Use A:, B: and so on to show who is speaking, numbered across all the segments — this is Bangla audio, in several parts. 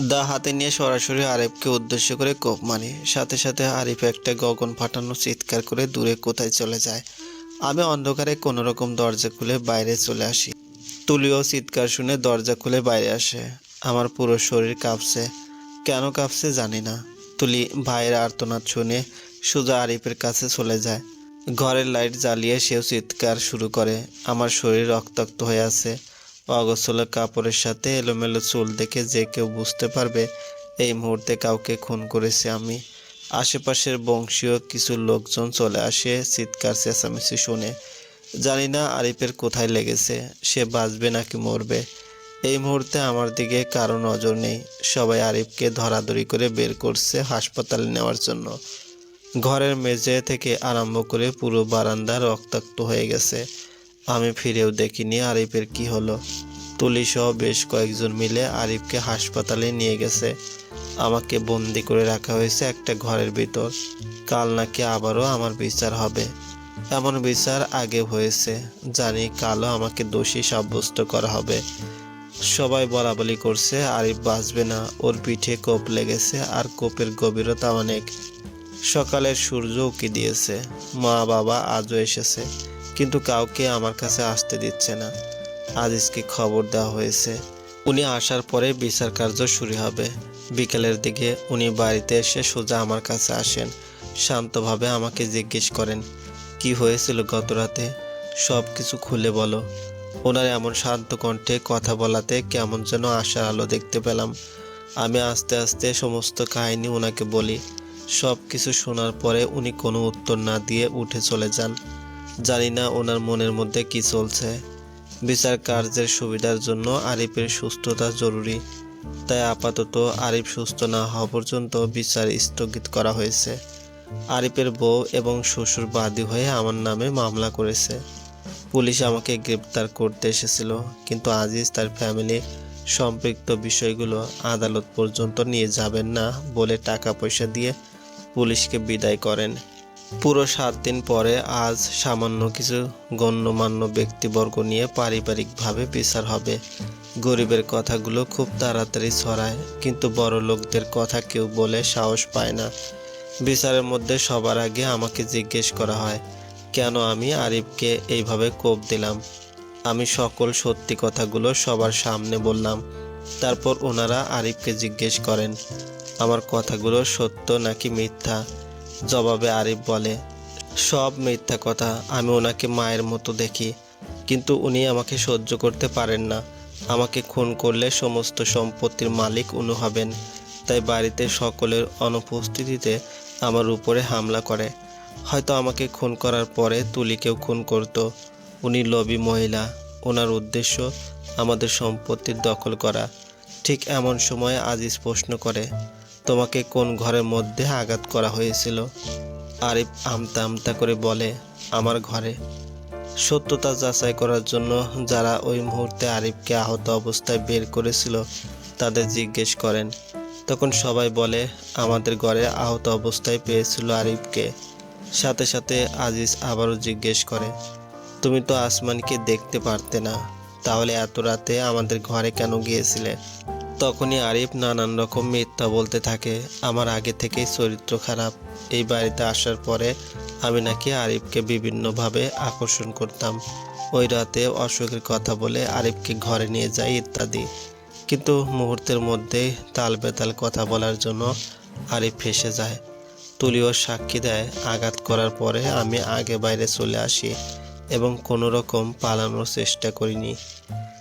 A: দা হাতে নিয়ে সরাসরি আরিফকে উদ্দেশ্য করে কোপ মারি। সাথে সাথে আরিফ একটা গগন ফাটানো চিৎকার করে দূরে কোথায় চলে যায়। আমি অন্ধকারে কোনো রকম দরজা খুলে বাইরে চলে আসি। তুলিও চিৎকার শুনে দরজা খুলে বাইরে আসে। আমার পুরো শরীর কাঁপছে। কেন কাঁপছে জানি না। তুলি ভাইয়ের আর্তনাদ শুনে সোজা আরিফের কাছে চলে যায়। ঘরের লাইট জ্বালিয়ে সেও চিৎকার শুরু করে। আমার শরীর রক্তাক্ত হয়ে আছে। অগোছল কাপড়ের সাথে এলোমেলো চুল দেখে যে কেউ বুঝতে পারবে, এই মুহূর্তে কাউকে খুন করেছে আমি। আশেপাশের বংশীয় কিছু লোকজন চলে আসে চিৎকার, চেঁচামেচি শুনে। জানি না আরিফের কোথায় লেগেছে, সে বাঁচবে নাকি মরবে। এই মুহূর্তে আমার দিকে কারও নজর নেই। সবাই আরিফকে ধরাধরি করে বের করছে হাসপাতালে নেওয়ার জন্য। ঘরের মেঝে থেকে আরম্ভ করে পুরো বারান্দা রক্তাক্ত হয়ে গেছে। আমি ফিরেও দেখিনি আরিফের কি হলো। তুলি সহ বেশ কয়েকজন মিলে আরিফকে হাসপাতালে নিয়ে গেছে। আমাকে বন্দি করে রাখা হয়েছে একটা ঘরের ভিতর। কাল নাকি আবারও আমার বিচার হবে। এমন বিচার আগে হয়েছে, জানি কালও আমাকে দোষী সাব্যস্ত করা হবে। সবাই বলা বলি করছে, আরিফ বাঁচবে না, ওর পিঠে কোপ লেগেছে আর কোপের গভীরতা অনেক। সকালের সূর্য উকি দিয়েছে মা বাবা আজও এসেছে। কিন্তু কাউকে আমার কাছে আসতে দিচ্ছে না। আজিজকে খবর দেওয়া হয়েছে। উনি আসার পরে বিচার কার্য শুরু হবে। বিকেলের দিকে উনি বাড়িতে এসে সোজা আমার কাছে আসেন। শান্তভাবে আমাকে জিজ্ঞেস করেন, কি হয়েছিল গত রাতে? সব কিছু খুলে বলো। ওনার এমন শান্ত কণ্ঠে কথা বলাতে কেমন যেন আশার আলো দেখতে পেলাম। আমি আস্তে আস্তে সমস্ত কাহিনী ওনাকে বলি। সব কিছু শোনার পরে উনি কোনো উত্তর না দিয়ে উঠে চলে যান। জানি না ওনার মনের মধ্যে কি চলছে। বিচার কার্যের সুবিধার জন্য আরিফের সুস্থতা জরুরি। তাই আপাতত আরিফ সুস্থ না হওয়া পর্যন্ত বিচার স্থগিত করা হয়েছে। আরিফের বউ এবং শ্বশুর বাদী হয়ে আমার নামে মামলা করেছে। পুলিশ আমাকে গ্রেপ্তার করতে এসেছিল, কিন্তু আজিজ তার ফ্যামিলি সম্পৃক্ত বিষয়গুলো আদালত পর্যন্ত নিয়ে যাবেন না বলে টাকা পয়সা দিয়ে পুলিশকে বিদায় করেন। পুরো সাত দিন পরে আজ সামান্য কিছু গণ্যমান্য ব্যক্তিবর্গ নিয়ে পারিবারিকভাবে বিচার হবে। গরিবের কথাগুলো খুব তাড়াতাড়ি ছড়ায়, কিন্তু বড় লোকদের কথা কেউ বলে সাহস পায় না। বিচারের মধ্যে সবার আগে আমাকে জিজ্ঞেস করা হয়, কেন আমি আরিফকে এইভাবে কোপ দিলাম? আমি সকল সত্যি কথাগুলো সবার সামনে বললাম। তারপর ওনারা আরিফকে জিজ্ঞেস করেন, আমার কথাগুলো সত্য নাকি মিথ্যা? জবাবে আরিফ বলে, সব মিথ্যা কথা, আমি ওনাকে মায়ের মতো দেখি। কিন্তু উনি আমাকে সহ্য করতে পারেন না। আমাকে খুন করলে সমস্ত সম্পত্তির মালিক উনি হবেন। তাই বাড়িতে সকলের অনুপস্থিতিতে আমার উপরে হামলা করে। হয়তো আমাকে খুন করার পরে তুলিকেও খুন করত। উনি লবি মহিলা। ওনার উদ্দেশ্য আমাদের সম্পত্তির দখল করা। ঠিক এমন সময় আজিজ প্রশ্ন করে তোমাকে কোন ঘরের মধ্যে আঘাত করা হয়েছিল? আরিফ আমতা আমতা করে বলে, আমার ঘরে। সত্যতা যাচাই করার জন্য যারা ওই মুহূর্তে আরিফকে আহত অবস্থায় বের করেছিল, তাদের জিজ্ঞেস করেন। তখন সবাই বলে, আমাদের ঘরে আহত অবস্থায় পেয়েছিল আরিফকে। সাথে সাথে আজিজ আবারও জিজ্ঞেস করে, তুমি তো আসমানকে দেখতে পারতে না, তাহলে এত রাতে আমাদের ঘরে কেন গিয়েছিলে? তখনই আরিফ নানান রকম মিথ্যা বলতে থাকে। আমার আগে থেকেই চরিত্র খারাপ। এই বাড়িতে আসার পরে আমি নাকি আরিফকে বিভিন্নভাবে আকর্ষণ করতাম। ওই রাতে অশোকের কথা বলে আরিফকে ঘরে নিয়ে যাই ইত্যাদি। কিন্তু মুহূর্তের মধ্যেই তাল বেতাল কথা বলার জন্য আরিফ ফেসে যায়। তুলিও সাক্ষী দেয় আঘাত করার পরে আমি আগে বাইরে চলে আসি। এবং কোনো রকম পালানোর চেষ্টা করিনি।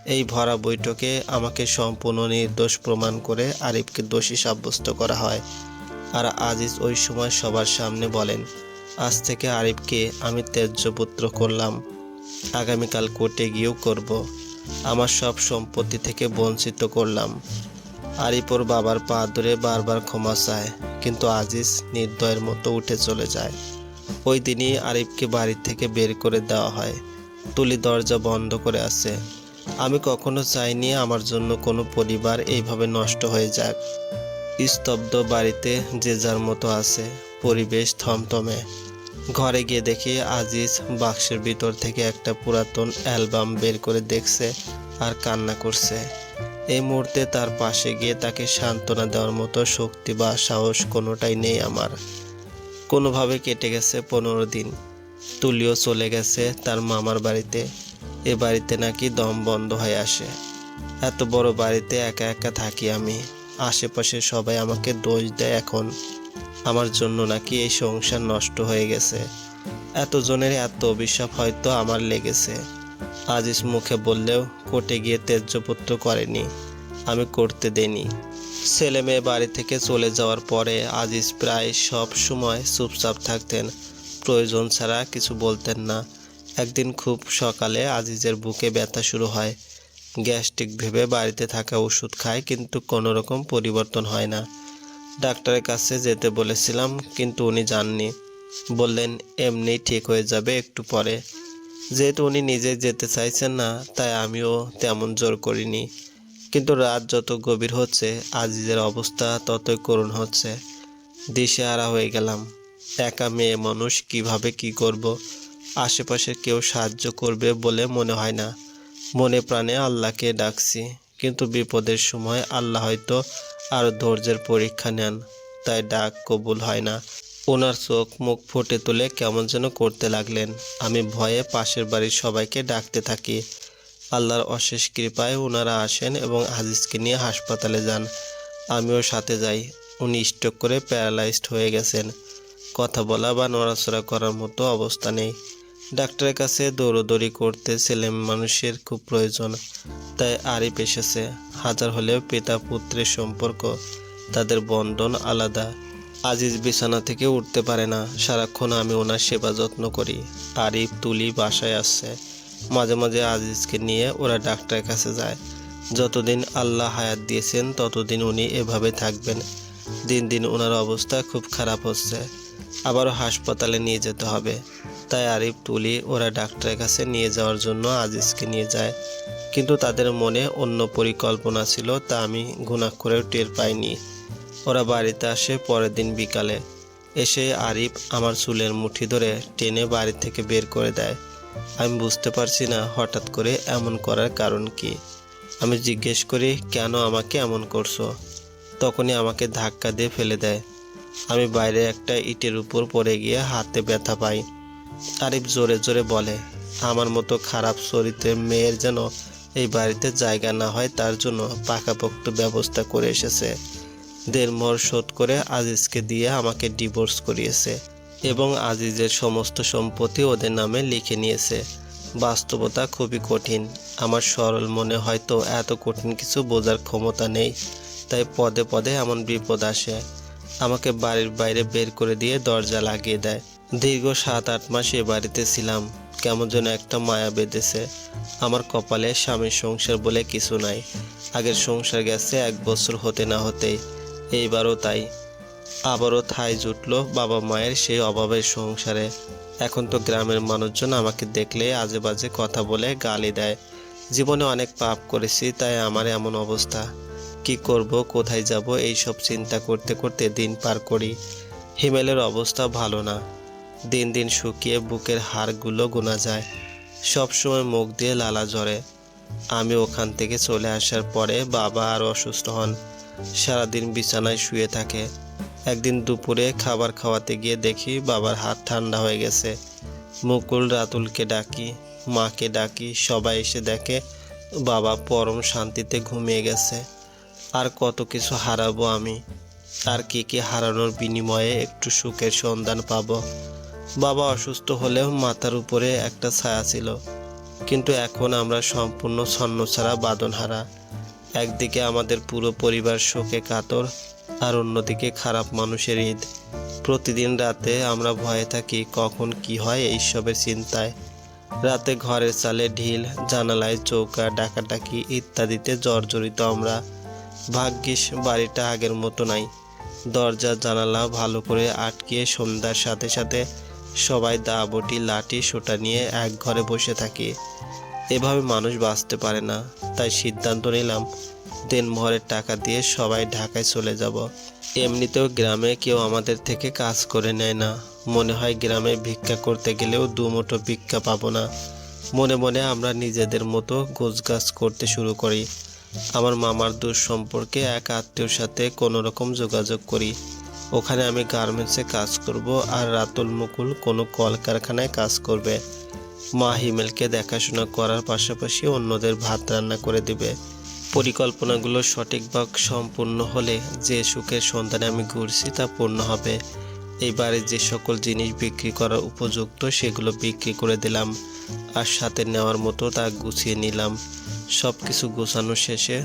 A: এই ভরা বৈঠকে আমাকে সম্পূর্ণ নির্দোষ প্রমাণ করে আরিফকে দোষী সাব্যস্ত করা হয়। আর আজিজ ওই সময় সবার সামনে বলেন, আজ থেকে আরিফকে আমি ত্যায্যপুত্র করলাম। আগামীকাল কোর্টে গিয়েও করব। আমার সব সম্পত্তি থেকে বঞ্চিত করলাম। আরিফ ওর বাবার পা ধরে বারবার ক্ষমা চায়, কিন্তু আজিজ নির্দয়ের মতো উঠে চলে যায়। ওই দিনই আরিফকে বাড়ি থেকে বের করে দেওয়া হয়। তুলি দরজা বন্ধ করে আছে। আমি কখনো চাইনি আমার জন্য কোনো পরিবার এইভাবে নষ্ট হয়ে যাক। স্তব্ধ বাড়িতে যে যার মতো আছে, পরিবেশ থমথমে। ঘরে গিয়ে দেখি আজিজ বাক্সের ভিতর থেকে একটা পুরাতন অ্যালবাম বের করে দেখছে আর কান্না করছে। এই মুহূর্তে তার পাশে গিয়ে তাকে সান্ত্বনা দেওয়ার মতো শক্তি বা সাহস কোনোটাই নেই আমার। কোনোভাবে কেটে গেছে পনেরো দিন। তুলিও চলে গেছে তার মামার বাড়িতে। এ বাড়িতে নাকি দম বন্ধ হয়ে আসে। এত বড় বাড়িতে একা একা থাকি আমি। আশেপাশে সবাই আমাকে দোষ দেয় এখন। আমার জন্য নাকি এই সংসার নষ্ট হয়ে গেছে। এতজনের এত অভিশাপ হয়তো আমার লেগেছে। আজিজ মুখে বললেও কোর্টে গিয়ে তেজ্যপুত্র করেনি। আমি করতে দেইনি। ছেলে মেয়ে বাড়ি থেকে চলে যাওয়ার পরে আজিজ প্রায় সব সময় চুপচাপ থাকতেন। প্রয়োজন ছাড়া কিছু বলতেন না। একদিন খুব সকালে আজিজের বুকে ব্যথা শুরু হয়। গ্যাস্ট্রিক ভেবে বাড়িতে থাকা ওষুধ খায়, কিন্তু কোনো রকম পরিবর্তন হয় না। ডাক্তারের কাছে যেতে বলেছিলাম, কিন্তু উনি যাননি। বললেন, এমনি ঠিক হয়ে যাবে একটু পরে। যেহেতু উনি নিজে যেতে চাইছেন না, তাই আমিও তেমন জোর করিনি। কিন্তু রাত যত গভীর হচ্ছে, আজিজের অবস্থা ততই করুণ হচ্ছে। দেশে দিশেহারা হয়ে গেলাম। একা মেয়ে মানুষ কীভাবে কি করব? আশেপাশে কেউ সাহায্য করবে বলে মনে হয় না। মনে প্রাণে আল্লাহকে ডাকছি, কিন্তু বিপদের সময় আল্লাহ হয়তো আরও ধৈর্যের পরীক্ষা নেন, তাই ডাক কবুল হয় না। ওনার চোখ মুখ ফুটে তুলে কেমন যেন করতে লাগলেন। আমি ভয়ে পাশের বাড়ির সবাইকে ডাকতে থাকি। আল্লাহর অশেষ কৃপায় ওনারা আসেন এবং আজিজকে নিয়ে হাসপাতালে যান। আমিও সাথে যাই। উনি স্ট্রোক করে প্যারালাইজড হয়ে গেছেন। কথা বলা বা নড়াচড়া করার মতো অবস্থা নেই। ডাক্তারের কাছে দৌড়দৌড়ি করতে ছেলে মানুষের খুব প্রয়োজন, তাই আরিফ এসেছে। হাজার হলেও পিতা পুত্রের সম্পর্ক, তাদের বন্ধন আলাদা। আজিজ বিছানা থেকে উঠতে পারে না। সারাক্ষণ আমি ওনার সেবা যত্ন করি। আরিফ তুলি বাসায় আসছে। মাঝে মাঝে আজিজকে নিয়ে ওরা ডাক্তারের কাছে যায়। যতদিন আল্লাহ হায়াত দিয়েছেন, ততদিন উনি এভাবে থাকবেন। দিন দিন ওনার অবস্থা খুব খারাপ হচ্ছে। আবারও হাসপাতালে নিয়ে যেতে হবে। তাই আরিফ তুলি ওরা ডাক্তারের কাছে নিয়ে যাওয়ার জন্য আজিজকে নিয়ে যায়। কিন্তু তাদের মনে অন্য পরিকল্পনা ছিল, তা আমি গুণা করেও টের পাইনি। ওরা বাড়িতে আসে পরের দিন বিকালে। এসে আরিফ আমার চুলের মুঠি ধরে টেনে বাড়ি থেকে বের করে দেয়। আমি বুঝতে পারছি না হঠাৎ করে এমন করার কারণ কি। আমি জিজ্ঞেস করি, কেন আমাকে এমন করছ? তখনই আমাকে ধাক্কা দিয়ে ফেলে দেয়। আমি বাইরে একটা ইটের উপর পড়ে গিয়ে হাতে ব্যথা পাই। আরিফ জোরে জোরে বলে, আমার মতো খারাপ চরিত্রের মেয়ের যেন এই বাড়িতে জায়গা না হয়, তার জন্য পাকাপোক্ত ব্যবস্থা করে এসেছে। দেড়মর শোধ করে আজিজকে দিয়ে আমাকে ডিভোর্স করিয়েছে। এবং আজিজের সমস্ত সম্পত্তি ওদের নামে লিখে নিয়েছে। বাস্তবতা খুবই কঠিন। আমার সরল মনে হয়তো এত কঠিন কিছু বোঝার ক্ষমতা নেই। তাই পদে পদে এমন বিপদ আসে। আমাকে বাড়ির বাইরে বের করে দিয়ে দরজা লাগিয়ে দেয়। দীর্ঘ সাত আট মাস এ বাড়িতে ছিলাম। কেমন যেন একটা মায়া বেঁধেছে। আমার কপালে স্বামীর সংসার বলে কিছু নাই। আগের সংসার গেছে এক বছর হতে না হতেই। এইবারও তাই। আবারও থাই জুটলো বাবা মায়ের সেই অভাবের সংসারে। এখন তো গ্রামের মানুষজন আমাকে দেখলে আজে বাজে কথা বলে গালি দেয়। জীবনে অনেক পাপ করেছি, তাই আমার এমন অবস্থা। কি করব, কোথায় যাব এই সব চিন্তা করতে করতে দিন পার করি। হিমেলের অবস্থা ভালো না। দিন দিন শুকিয়ে বুকের হাড়গুলো গোনা যায়। সব সময় মুখ দিয়ে লালা ঝরে আমি ওখান থেকে চলে আসার পরে বাবা আর অসুস্থ হন। সারাদিন বিছানায় শুয়ে থাকে। একদিন দুপুরে খাবার খাওয়াতে গিয়ে দেখি বাবার হাত ঠান্ডা হয়ে গেছে। মুকুল, রাতুলকে ডাকি, মাকে ডাকি, সবাই এসে দেখে বাবা পরম শান্তিতে ঘুমিয়ে গেছে। আর কত কিছু হারাবো আমি, আর কি কি হারানোর বিনিময়ে একটু সুখের সন্ধান পাবো। বাবা অসুস্থ হলেও মাথার উপরে একটা ছায়া ছিল, কিন্তু এখন আমরা সম্পূর্ণ ছন্ন ছাড়া বাদনহারা একদিকে আমাদের পুরো পরিবার শোকে কাতর আর অন্যদিকে খারাপ মানুষের ঈদ। প্রতিদিন রাতে আমরা ভয়ে থাকি, কখন কি হয় এইসবের চিন্তায়। রাতে ঘরের চালে ঢিল, জানালায় চৌকা, ডাকাডাকি ইত্যাদিতে জর্জরিত আমরা। ভাগ্যিস বাড়িটা আগের মতো নাই। দরজা, জানালা ভালো করে আটকিয়ে সন্ধ্যার সাথে সাথে সবাই দা বটি লাঠি, সোটা নিয়ে এক ঘরে বসে থাকি। এভাবে মানুষ বাঁচতে পারে না, তাই সিদ্ধান্ত নিলাম দেনমোহরের টাকা দিয়ে সবাই ঢাকায় চলে যাব। এমনিতেও গ্রামে কেউ আমাদের থেকে কাজ করে নেয় না। মনে হয় গ্রামে ভিক্ষা করতে গেলেও দুমুঠো ভিক্ষা পাবো না। মনে মনে আমরা নিজেদের মতো গোছগাছ করতে শুরু করি। আমার মামার দূর সম্পর্কে এক আত্মীয়র সাথে কোনো রকম যোগাযোগ করি। ওখানে আমি গার্মেন্টসে কাজ করব আর রাতুল মুকুল কোনো কলকারখানায় কাজ করবে। মা হিমেলকে দেখাশোনা করার পাশাপাশি অন্যদের ভাত রান্না করে দিবে। পরিকল্পনাগুলো সঠিক সঠিকভাবে সম্পূর্ণ হলে যে সুখের সন্ধানে আমি ঘুরছি তা পূর্ণ হবে। এবারে যে সকল জিনিস বিক্রি করার উপযুক্ত সেগুলো বিক্রি করে দিলাম আর সাথে নেওয়ার মতো তা গুছিয়ে নিলাম। সব কিছু গোছানো শেষে